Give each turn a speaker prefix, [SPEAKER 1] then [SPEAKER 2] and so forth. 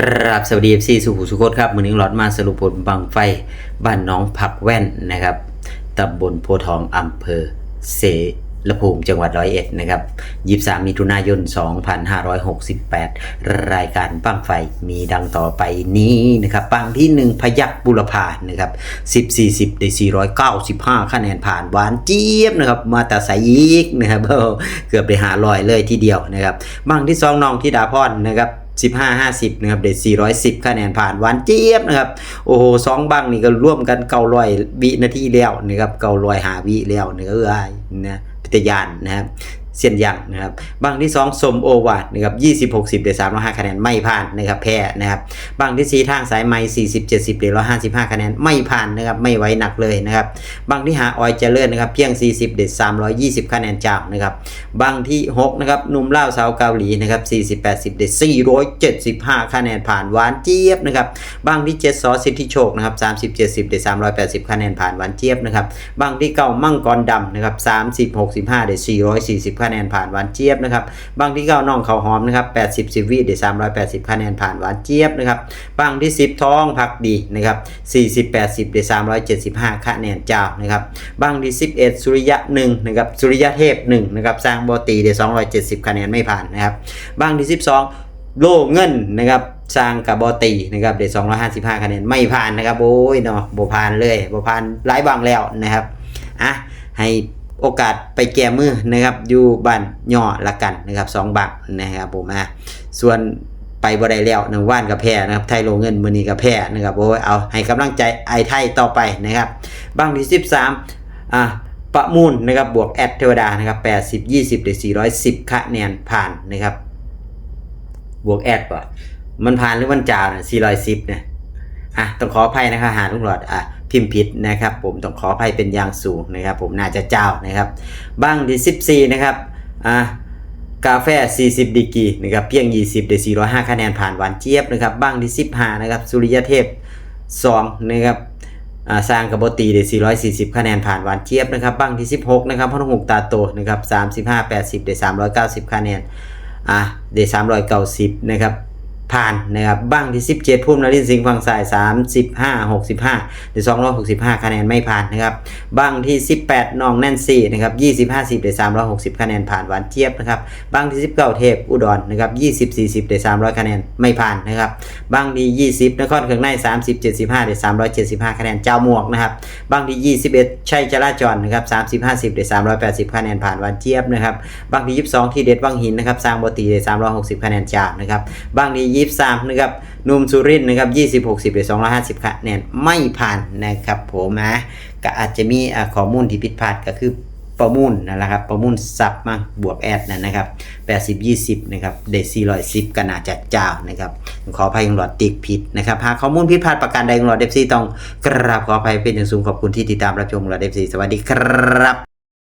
[SPEAKER 1] กราบสวัสดี FC สุขุสุขครับมือนี้หลอดมาสรุปผลบังไฟ บ้านน้องผักแว่นนะครับตำบลโพทองอำเภอเสรภูมิจังหวัดร้อยเอ็ดนะครับ23มิถุนายน 2568 รายการบังไฟมีดังต่อไปนี้นะครับปังที่ 1 พยักบุรพานะครับ10 40 ได้ 495 คะแนนผ่านหวานเจี๊ยบนะครับ มาแต่ใสอีกนะครับเกือบไปหาลอยเลยทีเดียวนะครับบังที่สองน้องที่ดาพรนะครับ 15 50นะครับเด็ด410คะแนนผ่านหวานเจี๊ยบนะครับโอ้โหสองบังนี่ก็ร่วมกันเก้าร้อยวินาทีแล้วนะครับเก้าร้อยหาวิแล้วนี่ก็เอ้ยนะพิทยานนะครับ เสียนยังนะครับบังที่2สมโอวาดนะครับ20 60เด็ด305คะแนนไม่ผ่านนะครับแพ้นะครับบังที่4ทางสายไม้40 70เด็ด155 คะแนนไม่ผ่านนะครับไม่ไหวหนักเลยนะครับบังที่หาออยเจริญนะครับเพียง 40 เด็ด320 คะแนนจากนะครับบางที่6นะครับหนุ่มเล่าสาวเกาหลีนะครับ40 80เด็ด475 คะแนนผ่านหวานเจี๊ยบนะครับบางที่7ซอสิทธิโชคนะครับ30 70เด็ด380 คะแนนผ่านหวานเจี๊ยบนะครับบางที่เก้ามั่งกรดำนะครับ30 65เด็ด440คะแนนผ่านหวานเจี๊ยบนะครับบางที่เก้าน้องเขาหอมนะครับ80 10วิเด็ด380คะแนนผ่านหวานเจี๊ยบนะครับบางที่10ท้องผักดีนะครับ40 80เด็ด375คะแนนเจ้านะครับบางที่11สุริยะ1นะครับสุริยะเทพ1นะครับสร้างบอตีเด็ด270คะแนนไม่ผ่านนะครับบางที่12โล่เงินนะครับสร้างกับบอตีนะครับเด็ด255 คะแนนไม่ผ่านนะครับโอ้ยเนาะบ่ผ่านเลยบ่ผ่านหลายบางแล้วนะครับอะให้ โอกาสไปแก้มือนะครับอยู่บ้านย่อละกันนะครับสองบักนะครับผมอะส่วนไปบ่ได้แล้วหนึ่งว่านกับแพ้นะครับไทยโลเงินมือนีกับแพ้นะครับโอ้ยเอาให้กำลังใจไอ้ไทยต่อไปนะครับบางที่ 13อะประมูลนะครับบวกแอดเทวดานะครับ80 20ได้410คะแนนผ่านนะครับบวกแอดป่ะมันผ่านหรือมันจ่าวนะ410เนี่ยอะต้องขออภัยนะครับหาลุงหลอดอะ พิมพ์ผิดนะครับ ผมต้องขออภัยเป็นอย่างสูงนะครับ ผมน่าจะเจ้านะครับบ้างที่14นะครับอะกาแฟ 40ดีกีนะครับเพียง 20ได้405 คะแนนผ่านหวานเจี๊ยบนะครับบ้างที่15นะครับสุริยเทพ2นะครับอ่าสร้างกับบตีได้440 คะแนนผ่านหวานเจี๊ยบนะครับบ้างที่ 16นะครับพนหงตาโตนะครับ35 80ได้390 คะแนนอ่าได้390นะครับ ผ่านนะครับบ้างที่ 17 พุ่มนรินสิงห์ฝั่งสาย 35 65ได้265 คะแนนไม่ผ่านนะครับบ้างที่ 18น้องแนนซี่นะครับ20 50ได้360 คะแนนผ่านหวานเจี๊ยบนะครับบ้างที่ 19 เทพอุดรนะครับ20 40ได้300 คะแนนไม่ผ่านนะครับบ้างที่ 20นครเขืองใน30 75ได้375 คะแนนเจ้าหมวกนะครับบ้างที่ 21 ชัยจราจรนะครับ30 50ได้380 คะแนนผ่านหวานเจี๊ยบนะครับบ้างที่ 22 ที่เด็ดวังหินนะครับสร้างบตีได้360 คะแนนจากนะครับบ้างที่23นะครับนุ่มสุรินนะครับ20 60ได้250คะแนนไม่ผ่านนะครับผมนะก็อาจจะมีข้อมูลที่ผิดพลาดก็คือประมูลนั่นแหละครับประมูลซับมาบวกแอดนั่นนะครับ 80 20 นะครับเดซี่ร้อยสิบก็น่าจะเจ้านะครับ ขออภัยยังหลอดติกผิดนะครับ หากข้อมูลผิดพลาดประการใดยังหลอดเดฟซีต้องกราบขออภัยเป็นอย่างสูงขอบคุณที่ติดตามรับชมหลอดเดฟซีสวัสดีครับ